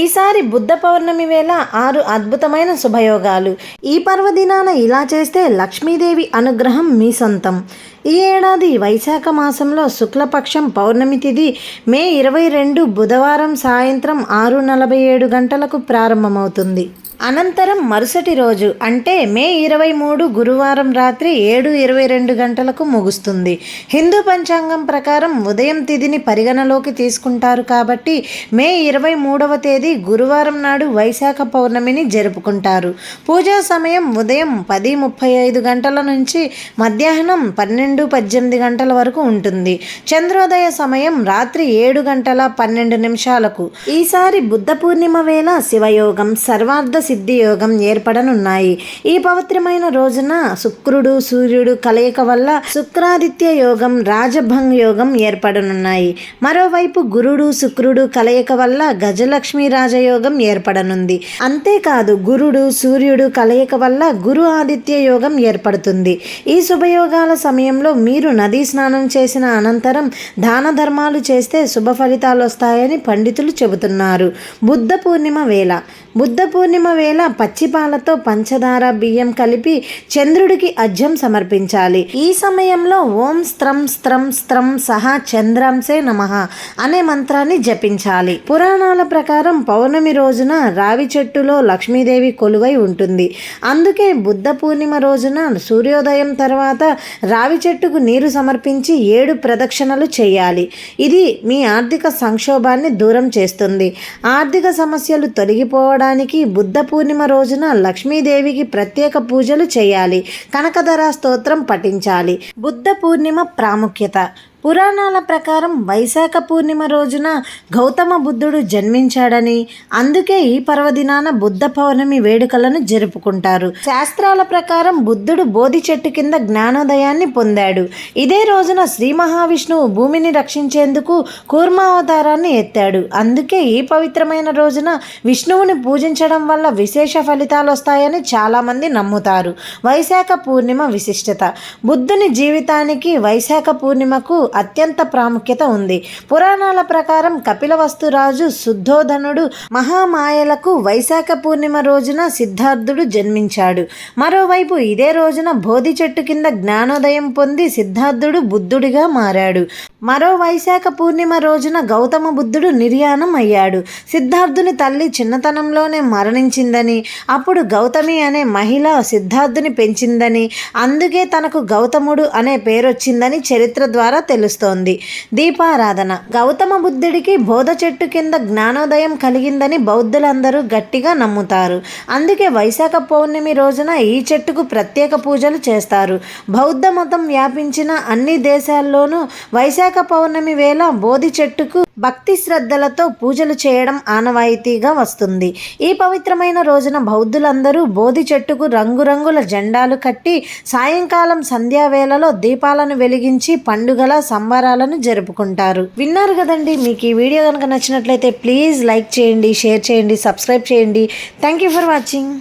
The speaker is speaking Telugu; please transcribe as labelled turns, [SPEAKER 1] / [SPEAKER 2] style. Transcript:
[SPEAKER 1] ఈసారి బుద్ధ పౌర్ణమి వేళ ఆరు అద్భుతమైన శుభయోగాలు. ఈ పర్వదినాన ఇలా చేస్తే లక్ష్మీదేవి అనుగ్రహం మీ సొంతం. ఈ ఏడాది వైశాఖ మాసంలో శుక్లపక్షం పౌర్ణమి తిథి మే ఇరవై రెండు బుధవారం సాయంత్రం ఆరు నలభై ఏడు గంటలకు ప్రారంభమవుతుంది. అనంతరం మరుసటి రోజు అంటే మే ఇరవై మూడు గురువారం రాత్రి ఏడు ఇరవై రెండు గంటలకు ముగుస్తుంది. హిందూ పంచాంగం ప్రకారం ఉదయం తిథిని పరిగణలోకి తీసుకుంటారు కాబట్టి మే ఇరవై మూడవ తేదీ గురువారం నాడు వైశాఖ పౌర్ణమిని జరుపుకుంటారు. పూజా సమయం ఉదయం పది ముప్పై ఐదు గంటల నుంచి మధ్యాహ్నం పన్నెండు పద్దెనిమిది గంటల వరకు ఉంటుంది. చంద్రోదయ సమయం రాత్రి ఏడు గంటల పన్నెండు నిమిషాలకు. ఈసారి బుద్ధ పూర్ణిమ వేళ శివయోగం. సర్వార్థ సిద్ధి యోగం ఏర్పడనున్నాయి. ఈ పవిత్రమైన రోజున శుక్రుడు సూర్యుడు కలయిక వల్ల శుక్రాదిత్య యోగం రాజభంగ్ యోగం ఏర్పడనున్నాయి. మరోవైపు గురుడు శుక్రుడు కలయిక వల్ల గజలక్ష్మి రాజయోగం ఏర్పడనుంది. అంతేకాదు గురుడు సూర్యుడు కలయిక వల్ల గురు ఆదిత్య యోగం ఏర్పడుతుంది. ఈ శుభయోగాల సమయంలో మీరు నదీ స్నానం చేసిన అనంతరం దాన ధర్మాలు చేస్తే శుభ ఫలితాలు వస్తాయని పండితులు చెబుతున్నారు. బుద్ధ పూర్ణిమ వేళ. బుద్ధ పూర్ణిమ వేళ పచ్చిపాలతో పంచదార బియ్యం కలిపి చంద్రుడికి అజ్యం సమర్పించాలి. ఈ సమయంలో ఓం స్త్రం స్త్రం స్త్రం సహా చంద్రాంసే నమ అనే మంత్రాన్ని జపించాలి. పురాణాల ప్రకారం పౌర్ణమి రోజున రావి చెట్టులో లక్ష్మీదేవి కొలువై ఉంటుంది. అందుకే బుద్ధ పూర్ణిమ రోజున సూర్యోదయం తర్వాత రావి చెట్టుకు నీరు సమర్పించి ఏడు ప్రదక్షిణలు చేయాలి. ఇది మీ ఆర్థిక సంక్షోభాన్ని దూరం చేస్తుంది. ఆర్థిక సమస్యలు తొలగిపోవడానికి బుద్ధ పూర్ణిమ రోజున లక్ష్మీదేవికి ప్రత్యేక పూజలు చేయాలి. కనకధర స్తోత్రం పఠించాలి. బుద్ధ పూర్ణిమ ప్రాముఖ్యత. పురాణాల ప్రకారం వైశాఖ పూర్ణిమ రోజున గౌతమ బుద్ధుడు జన్మించాడని అందుకే ఈ పర్వదినాన బుద్ధ పౌర్ణమి వేడుకలను జరుపుకుంటారు. శాస్త్రాల ప్రకారం బుద్ధుడు బోధి చెట్టు కింద జ్ఞానోదయాన్ని పొందాడు. ఇదే రోజున శ్రీ మహావిష్ణువు భూమిని రక్షించేందుకు కూర్మావతారాన్ని ఎత్తాడు. అందుకే ఈ పవిత్రమైన రోజున విష్ణువుని పూజించడం వల్ల విశేష ఫలితాలు వస్తాయని చాలామంది నమ్ముతారు. వైశాఖ పూర్ణిమ విశిష్టత. బుద్ధుని జీవితానికి వైశాఖ పూర్ణిమకు అత్యంత ప్రాముఖ్యత ఉంది. పురాణాల ప్రకారం కపిలవస్తురాజు శుద్ధోధనుడు మహామాయలకు వైశాఖ పూర్ణిమ రోజున సిద్ధార్థుడు జన్మించాడు. మరోవైపు ఇదే రోజున బోధి చెట్టు కింద జ్ఞానోదయం పొంది సిద్ధార్థుడు బుద్ధుడిగా మారాడు. మరో వైశాఖ పూర్ణిమ రోజున గౌతమ బుద్ధుడు నిర్యాణం అయ్యాడు. సిద్ధార్థుని తల్లి చిన్నతనంలోనే మరణించిందని అప్పుడు గౌతమి అనే మహిళ సిద్ధార్థుని పెంచిందని అందుకే తనకు గౌతముడు అనే పేరొచ్చిందని చరిత్ర ద్వారా తెలుసు తెలుస్తోంది. దీపారాధన. గౌతమ బుద్ధుడికి బోధ చెట్టు కింద జ్ఞానోదయం కలిగిందని బౌద్ధులందరూ గట్టిగా నమ్ముతారు. అందుకే వైశాఖ పౌర్ణమి రోజున ఈ చెట్టుకు ప్రత్యేక పూజలు చేస్తారు. బౌద్ధ మతం వ్యాపించిన అన్ని దేశాల్లోనూ వైశాఖ పౌర్ణమి వేళ బోధి చెట్టుకు భక్తి శ్రద్ధలతో పూజలు చేయడం ఆనవాయితీగా వస్తుంది. ఈ పవిత్రమైన రోజున బౌద్ధులందరూ బోధి చెట్టుకు రంగురంగుల జెండాలు కట్టి సాయంకాలం సంధ్యావేళలో దీపాలను వెలిగించి పండుగల సంబరాలను జరుపుకుంటారు. విన్నారు కదండి మీకు ఈ వీడియో కనుక నచ్చినట్లయితే ప్లీజ్ లైక్ చేయండి షేర్ చేయండి సబ్స్క్రైబ్ చేయండి. Thank you for watching.